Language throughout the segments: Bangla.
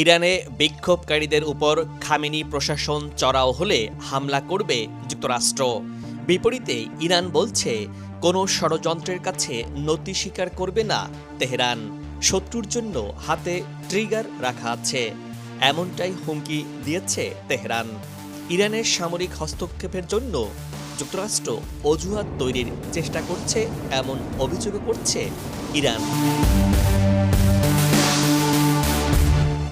ইরানে বিক্ষোভকারীদের উপর খামেনি প্রশাসন চড়াও হলে হামলা করবে যুক্তরাষ্ট্র। বিপরীতে ইরান বলছে, কোনো ষড়যন্ত্রের কাছে নতি স্বীকার করবে না তেহরান। শত্রুর জন্য হাতে ট্রিগার রাখা আছে। এমনটাই হুমকি দিয়েছে তেহরান। ইরানের সামরিক হস্তক্ষেপের জন্য যুক্তরাষ্ট্র অজুহাত তৈরির চেষ্টা করছে, এমন অভিযোগ করছে ইরান।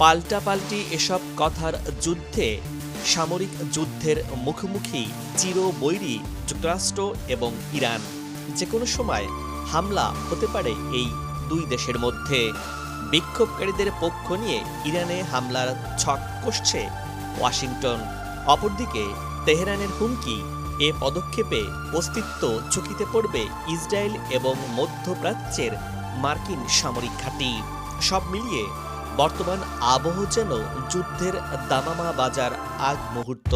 পাল্টাপাল্টি এসব কথার যুদ্ধে সামরিক যুদ্ধের মুখোমুখি চিরবৈরী যুক্তরাষ্ট্র এবং ইরান। যে কোনো সময় হামলা হতে পারে এই দুই দেশের মধ্যে। বিক্ষোভকারীদের পক্ষ নিয়ে ইরানে হামলার ছক কষছে ওয়াশিংটন। অপরদিকে তেহরানের হুমকি, এ পদক্ষেপে অস্তিত্ব ঝুঁকিতে পড়বে ইসরায়েল এবং মধ্যপ্রাচ্যের মার্কিন সামরিক ঘাঁটি। সব মিলিয়ে বর্তমান আবহ যেন যুদ্ধের দামামা বাজার আগ মুহূর্ত।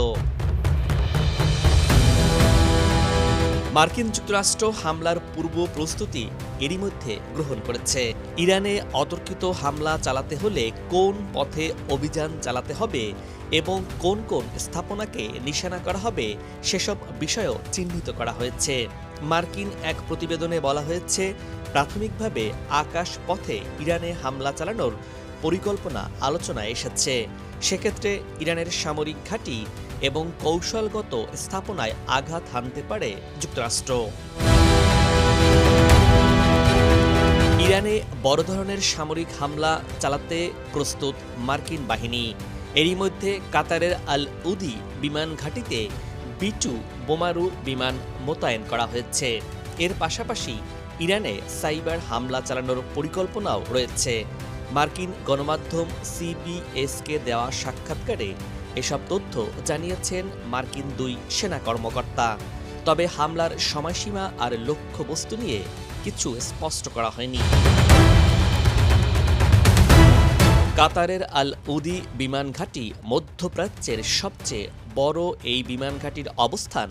মার্কিন যুক্তরাষ্ট্র হামলার পূর্ব প্রস্তুতি এরই মধ্যে গ্রহণ করেছে। ইরানে অতর্কিত হামলা চালাতে হলে কোন পথে অভিযান চালাতে হবে এবং কোন কোন স্থাপনাকে নিশানা করা হবে সেসব বিষয়ও চিহ্নিত করা হয়েছে। মার্কিন এক প্রতিবেদনে বলা হয়েছে, প্রাথমিকভাবে আকাশ পথে ইরানে হামলা চালানোর পরিকল্পনা আলোচনায় এসেছে। সেক্ষেত্রে ইরানের সামরিক ঘাঁটি এবং কৌশলগত স্থাপনায় আঘাত হানতে পারে যুক্তরাষ্ট্র। ইরানে বড় ধরনের সামরিক হামলা চালাতে প্রস্তুত মার্কিন বাহিনী। এরই মধ্যে কাতারের আল উদি বিমান ঘাঁটিতে বিটু বোমারু বিমান মোতায়েন করা হয়েছে। এর পাশাপাশি ইরানে সাইবার হামলা চালানোর পরিকল্পনাও রয়েছে। মার্কিন গণমাধ্যম সিবিএসকে দেওয়া সাক্ষাৎকারে এসব তথ্য জানিয়েছেন মার্কিন দুই সেনা কর্মকর্তা। তবে হামলার সময়সীমা আর লক্ষ্যবস্তু নিয়ে কিছু স্পষ্ট করা হয়নি। কাতারের আল উদি বিমান ঘাঁটি মধ্যপ্রাচ্যের সবচেয়ে বড় এই বিমান ঘাঁটির অবস্থান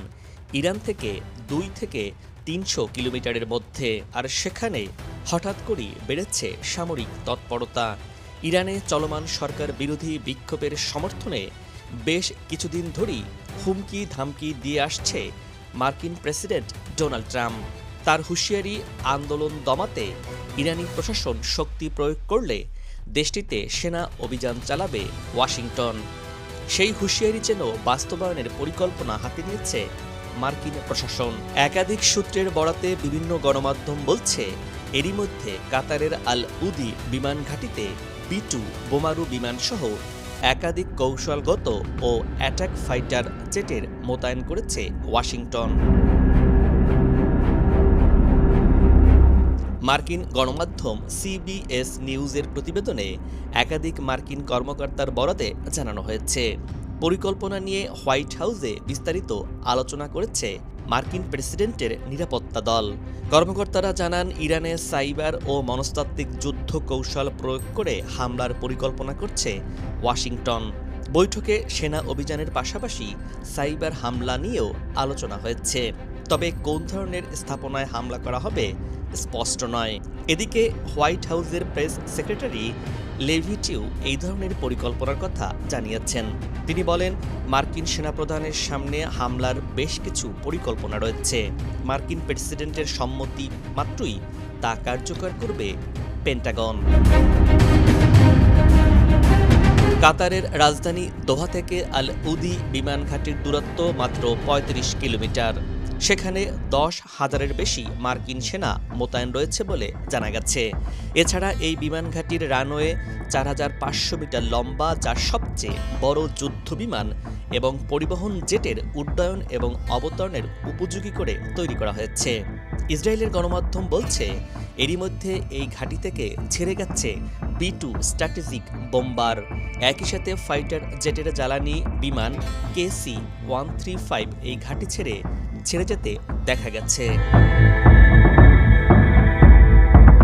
ইরান থেকে দুই থেকে তিনশো কিলোমিটারের মধ্যে। আর সেখানে হঠাৎ করেই বেড়েছে সামরিক তৎপরতা। ইরানে চলমান সরকার বিরোধী বিক্ষোভের সমর্থনে বেশ কিছুদিন ধরেই হুমকি ধামকি দিয়ে আসছে মার্কিন প্রেসিডেন্ট ডোনাল্ড ট্রাম্প। তার হুঁশিয়ারি আন্দোলন দমাতে ইরানি প্রশাসন শক্তি প্রয়োগ করলে দেশটিতে সেনা অভিযান চালাবে ওয়াশিংটন। সেই হুঁশিয়ারি যেন বাস্তবায়নের পরিকল্পনা হাতে নিয়েছে মার্কিন প্রশাসন। একাধিক সূত্রের বরাতে বিভিন্ন গণমাধ্যম বলছে এরই মধ্যে কাতারের আল উদি বিমান ঘাঁটিতে বিটু বোমারু বিমান সহ একাধিক কৌশলগত ও অ্যাটাক ফাইটার জেটের মোতায়েন করেছে ওয়াশিংটন। মার্কিন গণমাধ্যম সিবিএস নিউজের প্রতিবেদনে একাধিক মার্কিন কর্মকর্তার বরাতে জানানো হয়েছে। পরিকল্পনা নিয়ে হোয়াইট হাউসে বিস্তারিত আলোচনা করেছে মার্কিন প্রেসিডেন্টের নিরাপত্তা দল। কর্মকর্তারা জানান, ইরানে সাইবার ও মনস্তাত্ত্বিক যুদ্ধ কৌশল প্রয়োগ করে হামলার পরিকল্পনা করছে ওয়াশিংটন। বৈঠকে সেনা অভিযানের পাশাপাশি সাইবার হামলা নিয়েও আলোচনা হয়েছে। তবে কোন ধরনের স্থাপনায় হামলা করা হবে স্পষ্ট নয়। এদিকে হোয়াইট হাউসের প্রেস সেক্রেটারি লেভিটিউ এই ধরনের পরিকল্পনার কথা জানিয়েছেন। তিনি বলেন, মার্কিন সেনাপ্রধানের সামনে হামলার বেশ কিছু পরিকল্পনা রয়েছে। মার্কিন প্রেসিডেন্টের সম্মতি মাত্রই তা কার্যকর করবে পেন্টাগন। কাতারের রাজধানী দোহা থেকে আল উদি বিমান ঘাটির দূরত্ব মাত্র ৩৫ কিলোমিটার। সেখানে দশ হাজারের বেশি মার্কিন সেনা মোতায়েন রয়েছে বলে জানা গেছে। এছাড়া এই বিমান ঘাটির রানওয়ে চার হাজার পাঁচশো মিটার লম্বা যা সবচেয়ে বড় যুদ্ধ বিমান এবং পরিবহন জেটের উড্ডয়ন এবং অবতরণের উপযোগী করে তৈরি করা হয়েছে। ইসরায়েলের গণমাধ্যম বলছে, এরই মধ্যে এই ঘাঁটি থেকে ছেড়ে গেছে বি টু স্ট্র্যাটেজিক বোম্বার। একই সাথে ফাইটার জেটের জ্বালানি বিমান কেসি ওয়ান থ্রি ফাইভ এই ঘাঁটি ছেড়ে ছেড়ে যেতে দেখা গেছে।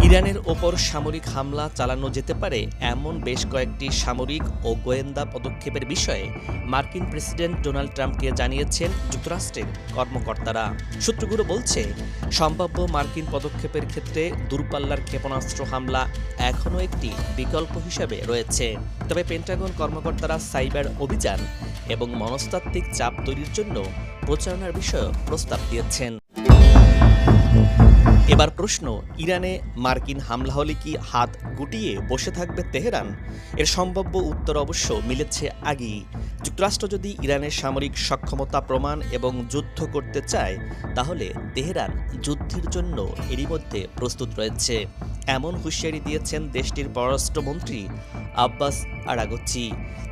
ইরানের ওপর সামরিক হামলা চালানো যেতে পারে এমন বেশ কয়েকটি সামরিক ও গোয়েন্দা পদক্ষেপের বিষয়ে মার্কিন প্রেসিডেন্ট ডোনাল্ড ট্রাম্পকে জানিয়েছেন যুক্তরাষ্ট্রের কর্মকর্তারা। সূত্রগুলো বলছে, সম্ভাব্য মার্কিন পদক্ষেপের ক্ষেত্রে দূরপাল্লার ক্ষেপণাস্ত্র হামলা এখনও একটি বিকল্প হিসাবে রয়েছে। তবে পেন্টাগন কর্মকর্তারা সাইবার অভিযান এবং মনস্তাত্ত্বিক চাপ তৈরির জন্য প্রচারণার বিষয়ে প্রস্তাব দিয়েছেন। এবার প্রশ্ন, ইরানে মার্কিন হামলা হলে কি হাত গুটিয়ে বসে থাকবে তেহরান? এর সম্ভাব্য উত্তর অবশ্য মিলেছে আগেই। যুক্তরাষ্ট্র যদি ইরানের সামরিক সক্ষমতা প্রমাণ এবং যুদ্ধ করতে চায়, তাহলে তেহরান যুদ্ধের জন্য এরই মধ্যে প্রস্তুত রয়েছে। এমন হুঁশিয়ারি দিয়েছেন দেশটির পররাষ্ট্রমন্ত্রী আব্বাস আরাগচ্চি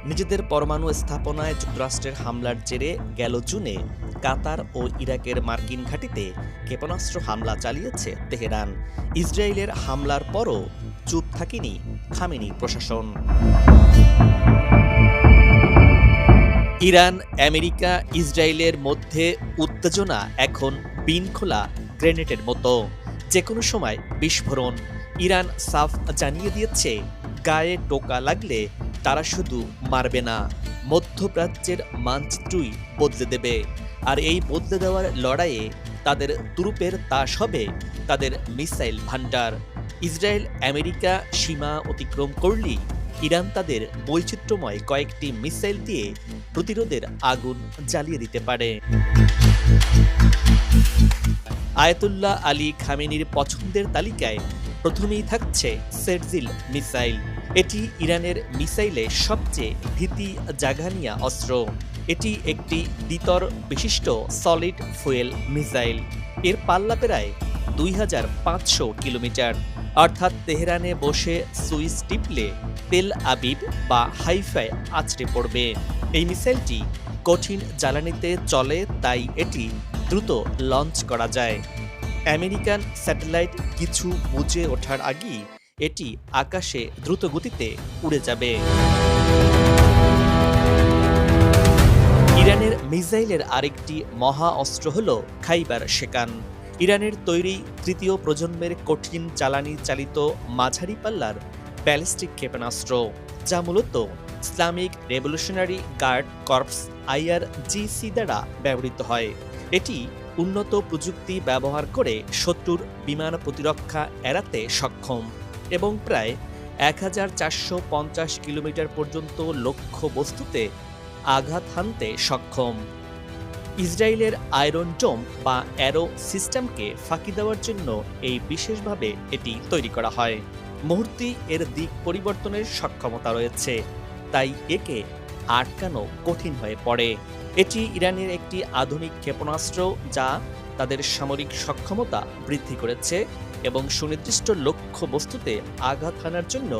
নিজেদের পরমাণু স্থাপনায় যুক্তরাষ্ট্রের হামলার জেরে গেল জুনে কাতার ও ইরাকের মার্কিন ঘাঁটিতে ক্ষেপণাস্ত্র হামলা চালিয়েছে তেহরান। ইসরায়েলের হামলার পরও চুপ থাকেনি খামেনি প্রশাসন। ইরান, আমেরিকা, ইসরায়েলের মধ্যে উত্তেজনা এখন বিনখোলা গ্রেনেডের মতো। যে কোনো সময় বিস্ফোরণ। ইরান সাফ জানিয়ে দিয়েছে, গায়ে টোকা লাগলে তারা শুধু মারবে না, মধ্যপ্রাচ্যের মানচিত্রই বদলে দেবে। আর এই বদলে দেওয়ার লড়াইয়ে তাদের তুরুপের তাস হবে তাদের মিসাইল ভান্ডার ইসরায়েল, আমেরিকা সীমা অতিক্রম করলেই ইরান তাদের বৈচিত্র্যময় কয়েকটি মিসাইল দিয়ে প্রতিরোধের আগুন জ্বালিয়ে দিতে পারে। আয়াতুল্লাহ আলী খামেনির পছন্দের তালিকায় প্রথমেই থাকছে সেরজিল মিসাইল। এটি ইরানের মিসাইলে সবচেয়ে ভীতি জাগানিয়া অস্ত্র। এটি একটি দ্বিতর বিশিষ্ট সলিড ফুয়েল মিসাইল। এর পাল্লা প্রায় দুই হাজার পাঁচশো কিলোমিটার। অর্থাৎ তেহরানে বসে সুইচ টিপলে তেল আবিব বা হাইফায় আছড়ে পড়বে। এই মিসাইলটি কঠিন জ্বালানিতে চলে, তাই এটি দ্রুত লঞ্চ করা যায়। আমেরিকান স্যাটেলাইট কিছু বুঝে ওঠার আগেই এটি আকাশে দ্রুত গতিতে উড়ে যাবে। ইরানের মিসাইলের আরেকটি মহা অস্ত্র হল খাইবার শেকান ইরানের তৈরি তৃতীয় প্রজন্মের কঠিন জ্বালানি চালিত মাঝারি পাল্লার ব্যালিস্টিক ক্ষেপণাস্ত্র, যা মূলত Islamic revolutionary guard corps IRGC দ্বারা ব্যবহৃত হয়। এটি উন্নত প্রযুক্তি ব্যবহার করে শত্রুর বিমান প্রতিরক্ষা এড়াতে সক্ষম এবং প্রায় এক হাজার চারশো পঞ্চাশ কিলোমিটার পর্যন্ত লক্ষ্য বস্তুতে আঘাত হানতে সক্ষম। ইসরায়েলের আয়রন ডোম বা অ্যারো সিস্টেমকে ফাঁকি দেওয়ার জন্য এই বিশেষভাবে এটি তৈরি করা হয়। মুহূর্তেই এর দিক পরিবর্তনের সক্ষমতা রয়েছে, তাই একে আটকানো কঠিন হয়ে পড়ে। এটি ইরানের একটি আধুনিক ক্ষেপণাস্ত্র যা তাদের সামরিক সক্ষমতা বৃদ্ধি করেছে এবং সুনির্দিষ্ট লক্ষ্য বস্তুতে আঘাত হানার জন্য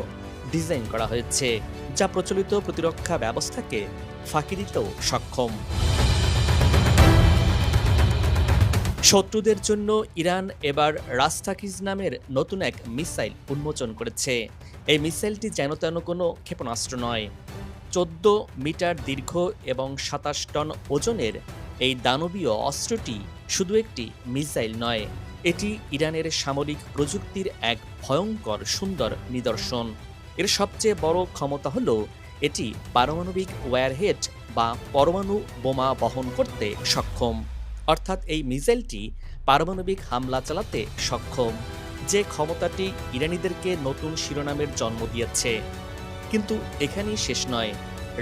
ডিজাইন করা হয়েছে, যা প্রচলিত প্রতিরক্ষা ব্যবস্থাকে ফাঁকি দিতেও সক্ষম। শত্রুদের জন্য ইরান এবার রাস্তাকিজ নামের নতুন এক মিসাইল উন্মোচন করেছে। এই মিসাইলটি যেন তেন কোনো ক্ষেপণাস্ত্র নয়। চোদ্দ মিটার দীর্ঘ এবং সাতাশ টন ওজনের এই দানবীয় অস্ত্রটি শুধু একটি মিসাইল নয়, এটি ইরানের সামরিক প্রযুক্তির এক ভয়ঙ্কর সুন্দর নিদর্শন। এর সবচেয়ে বড় ক্ষমতা হল এটি পারমাণবিক ওয়্যারহেড বা পরমাণু বোমা বহন করতে সক্ষম। অর্থাৎ এই মিসাইলটি পারমাণবিক হামলা চালাতে সক্ষম, যে ক্ষমতাটি ইরানিদেরকে নতুন শিরোনামের জন্ম দিয়েছে। কিন্তু এখানেই শেষ নয়।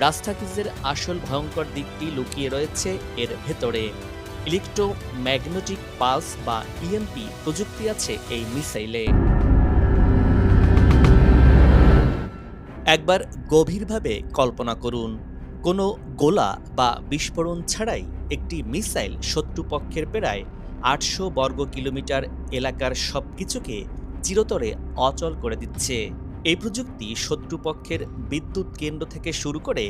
রাস্তাকিজের আসল ভয়ঙ্কর দিকটি লুকিয়ে রয়েছে এর ভেতরে। ইলেকট্রোম্যাগনেটিক পালস বা ইএমপি প্রযুক্তি আছে এই মিসাইলে। একবার গভীরভাবে কল্পনা করুন, কোনো গোলা বা বিস্ফোরণ ছাড়াই একটি মিসাইল শত্রুপক্ষের প্রায় আটশো বর্গ কিলোমিটার এলাকার সব কিছুকে চিরতরে অচল করে দিচ্ছে। এই প্রযুক্তি শত্রুপক্ষের বিদ্যুৎ কেন্দ্র থেকে শুরু করে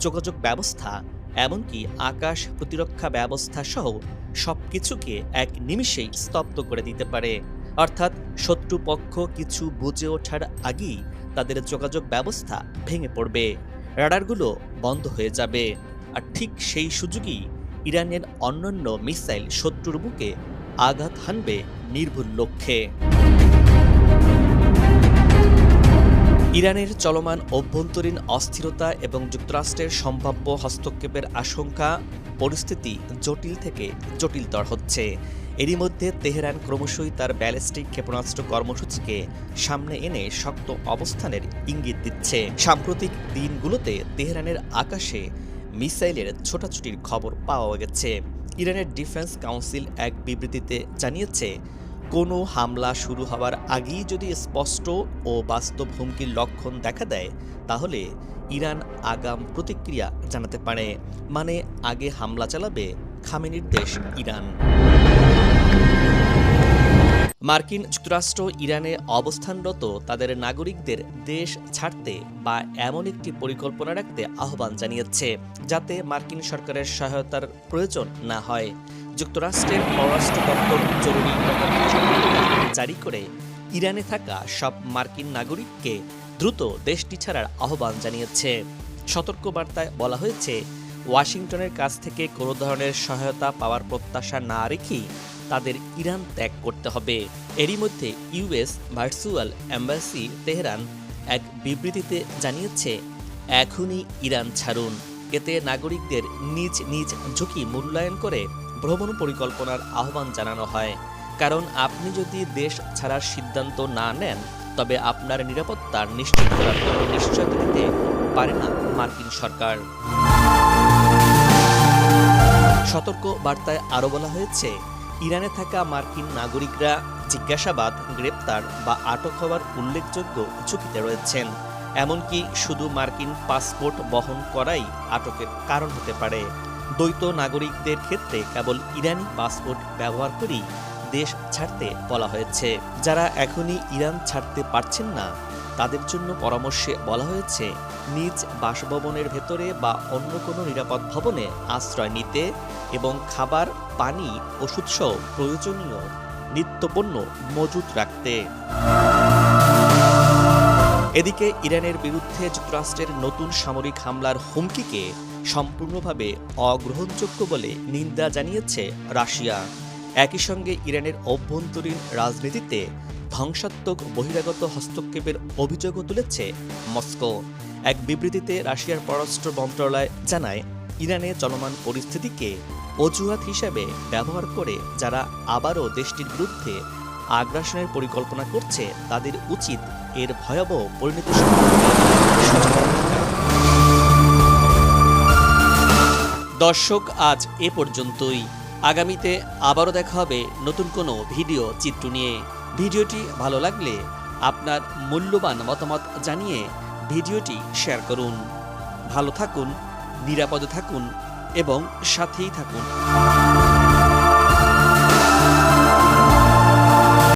যোগাযোগ ব্যবস্থা, এমনকি আকাশ প্রতিরক্ষা ব্যবস্থা সহ সব কিছুকে এক নিমিষেই স্তব্ধ করে দিতে পারে। অর্থাৎ শত্রুপক্ষ কিছু বুঝে ওঠার আগেই তাদের যোগাযোগ ব্যবস্থা ভেঙে পড়বে। রাডারগুলো বন্ধ হয়ে যাবে। আর ঠিক সেই সুযোগই ইরানের অন্যান্য মিসাইল শত্রুর বুকে আঘাত হানবে নির্ভুল লক্ষ্যে। ইরানের চলমান অভ্যন্তরীণ অস্থিরতা এবং যুক্তরাষ্ট্রের সম্ভাব্য হস্তক্ষেপের আশঙ্কা, পরিস্থিতি জটিল থেকে জটিলতর হচ্ছে। এরই মধ্যে তেহরান ক্রমশই তার ব্যালিস্টিক ক্ষেপণাস্ত্র কর্মসূচিকে সামনে এনে শক্ত অবস্থানের ইঙ্গিত দিচ্ছে। সাম্প্রতিক দিনগুলোতে তেহরানের আকাশে মিসাইলের ছোটাছুটির খবর পাওয়া গেছে। ইরানের ডিফেন্স কাউন্সিল এক বিবৃতিতে জানিয়েছে কোনো হামলা শুরু হওয়ার আগেই যদি স্পষ্ট ও বাস্তব হুমকির লক্ষণ দেখা দেয়, তাহলে ইরান আগাম প্রতিক্রিয়া জানাতে পারে। মানে আগে হামলা চালাবে খামেনির দেশ ইরান। মার্কিন যুক্তরাষ্ট্র ইরানে অবস্থানরত তাদের নাগরিকদের দেশ ছাড়তে বা এমন একটি পরিকল্পনা রাখতে আহ্বান জানিয়েছে, যাতে মার্কিন সরকারের সহায়তার প্রয়োজন না হয়। যুক্তরাষ্ট্রের পররাষ্ট্র দপ্তর জরুরি জারি করে ইরানে থাকা সব মার্কিন নাগরিককে দ্রুত দেশটি ছাড়ার আহ্বান জানিয়েছে। সতর্কবার্তায় বলা হয়েছে, ওয়াশিংটনের কাছ থেকে কোনো ধরনের সহায়তা পাওয়ার প্রত্যাশা না রেখেই তাদের ইরান ত্যাগ করতে হবে। এরই মধ্যে ইউএস ভার্চুয়াল অ্যাম্বাসি তেহরান এক বিবৃতিতে জানিয়েছে, এখনই ইরান ছাড়ুন। এতে নাগরিকদের নিজ নিজ ঝুঁকি মূল্যায়ন করে ভ্রমণ পরিকল্পনার আহ্বান জানানো হয়। কারণ আপনি যদি দেশ ছাড়ার সিদ্ধান্ত না নেন, তবে আপনার নিরাপত্তা নিশ্চিত করার কোনো নিশ্চয়তা দিতে পারে না মার্কিন সরকার। সতর্ক বার্তায় আরও বলা হয়েছে ইরানে থাকা মার্কিন নাগরিকরা জিজ্ঞাসাবাদ, গ্রেপ্তার বা আটক হওয়ার উল্লেখযোগ্য ঝুঁকিতে রয়েছেন। এমনকি শুধু মার্কিন পাসপোর্ট বহন করাই আটকের কারণ হতে পারে। দ্বৈত নাগরিকদের ক্ষেত্রে কেবল ইরানি পাসপোর্ট ব্যবহার করেই দেশ ছাড়তে বলা হয়েছে। যারা এখনই ইরান ছাড়তে পারছেন না তাদের জন্য পরামর্শে বলা হয়েছে, নিজ বাসভবনের ভেতরে বা অন্য কোনো নিরাপদ ভবনে আশ্রয় নিতে এবং খাবার, পানি ওষুধসহ প্রয়োজনীয় নিত্যপণ্য মজুত রাখতে। এদিকে ইরানের বিরুদ্ধে যুক্তরাষ্ট্রের নতুন সামরিক হামলার হুমকিকে সম্পূর্ণভাবে অগ্রহণযোগ্য বলে নিন্দা জানিয়েছে রাশিয়া। একই সঙ্গে ইরানের অভ্যন্তরীণ রাজনীতিতে ধ্বংসাত্মক বহিরাগত হস্তক্ষেপের অভিযোগও তুলেছে মস্কো। এক বিবৃতিতে রাশিয়ার পররাষ্ট্র মন্ত্রণালয় জানায়, ইরানে চলমান পরিস্থিতিকে অজুহাত হিসেবে ব্যবহার করে যারা আবারও দেশটির বিরুদ্ধে আগ্রাসনের পরিকল্পনা করছে, তাদের উচিত এর ভয়াবহ পরিণতি। দর্শক, আজ এ পর্যন্তই। আগামীতে আবারও দেখা হবে নতুন কোনো ভিডিও চিত্র নিয়ে। ভিডিওটি ভালো লাগলে আপনার মূল্যবান মতামত জানিয়ে ভিডিওটি শেয়ার করুন। ভালো থাকুন, নিরাপদে থাকুন এবং সাথেই থাকুন।